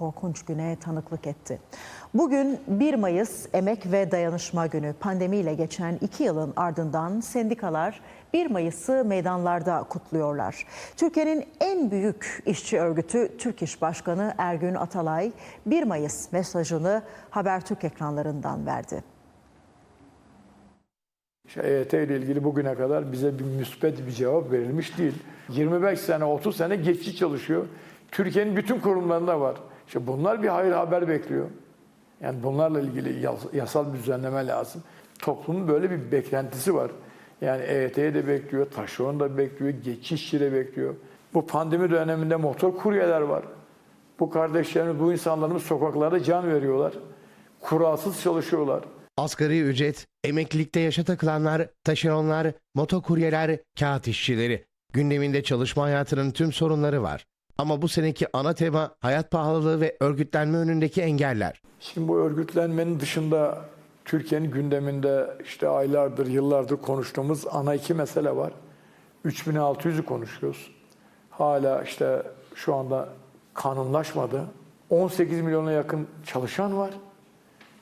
korkunç güne tanıklık etti. Bugün 1 Mayıs Emek ve Dayanışma Günü. Pandemiyle geçen iki yılın ardından sendikalar 1 Mayıs'ı meydanlarda kutluyorlar. Türkiye'nin en büyük işçi örgütü Türk İş Başkanı Ergün Atalay 1 Mayıs mesajını Habertürk ekranlarından verdi. EYT ile ilgili bugüne kadar bize bir müspet bir cevap verilmiş değil. 25 sene, 30 sene geçici çalışıyor. Türkiye'nin bütün kurumlarında var. İşte bunlar bir hayır haber bekliyor. Yani bunlarla ilgili yas- yasal bir düzenleme lazım. Toplumun böyle bir beklentisi var. Yani EYT'yi de bekliyor, taşeron da bekliyor, geçişçi de bekliyor. Bu pandemi döneminde motor kuryeler var. Bu kardeşlerimiz, bu insanlarımız sokaklarda can veriyorlar. Kuralsız çalışıyorlar. Asgari ücret, emeklilikte yaşa takılanlar, taşeronlar, motokuryeler, kağıt işçileri. Gündeminde çalışma hayatının tüm sorunları var. Ama bu seneki ana tema hayat pahalılığı ve örgütlenme önündeki engeller. Şimdi bu örgütlenmenin dışında Türkiye'nin gündeminde işte aylardır, yıllardır konuştuğumuz ana iki mesele var. 3600'ü konuşuyoruz. Hala işte şu anda kanunlaşmadı. 18 milyona yakın çalışan var.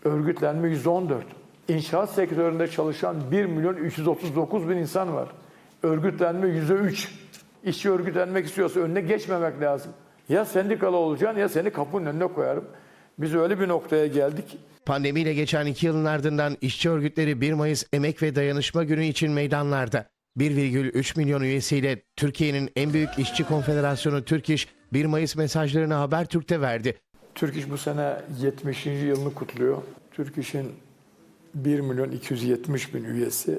Örgütlenme 114. İnşaat sektöründe çalışan 1 milyon 339 bin insan var. Örgütlenme %3. İşçi örgütlenmek istiyorsa önüne geçmemek lazım. Ya sendikalı olacaksın ya seni kapının önüne koyarım. Biz öyle bir noktaya geldik. Pandemiyle geçen iki yılın ardından işçi örgütleri 1 Mayıs Emek ve Dayanışma Günü için meydanlarda. 1,3 milyon üyesiyle Türkiye'nin en büyük işçi konfederasyonu Türk İş 1 Mayıs mesajlarını Habertürk'te verdi. Türk İş bu sene 70. yılını kutluyor. Türk İş'in 1 milyon 270 bin üyesi,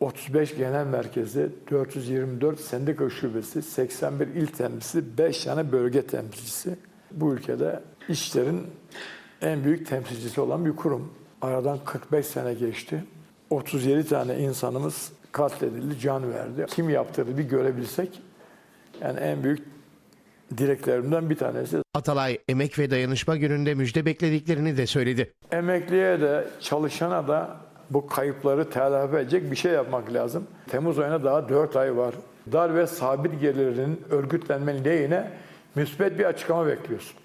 35 genel merkezi, 424 sendika şubesi, 81 il temsilcisi, 5 tane bölge temsilcisi. Bu ülkede işlerin en büyük temsilcisi olan bir kurum. Aradan 45 sene geçti. 37 tane insanımız katledildi, can verdi. Kim yaptırdı bir görebilsek, yani en büyük dileklerimden bir tanesi Atalay Emek ve Dayanışma Günü'nde müjde beklediklerini de söyledi. Emekliye de çalışana da bu kayıpları telafi edecek bir şey yapmak lazım. Temmuz ayına daha 4 ay var. Dar ve sabit gelirlerin örgütlenme lehine müsbet bir açıklama bekliyorsun.